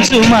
దీవించుమా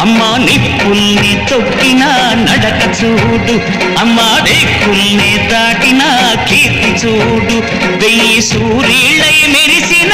అమ్మా నిప్పుల్ని తొక్కిన నడక చూడు. అమ్మా రేకుల్ని దాటిన కీర్తి చూడు. వెయ్యి సూర్యులై మెరిసిన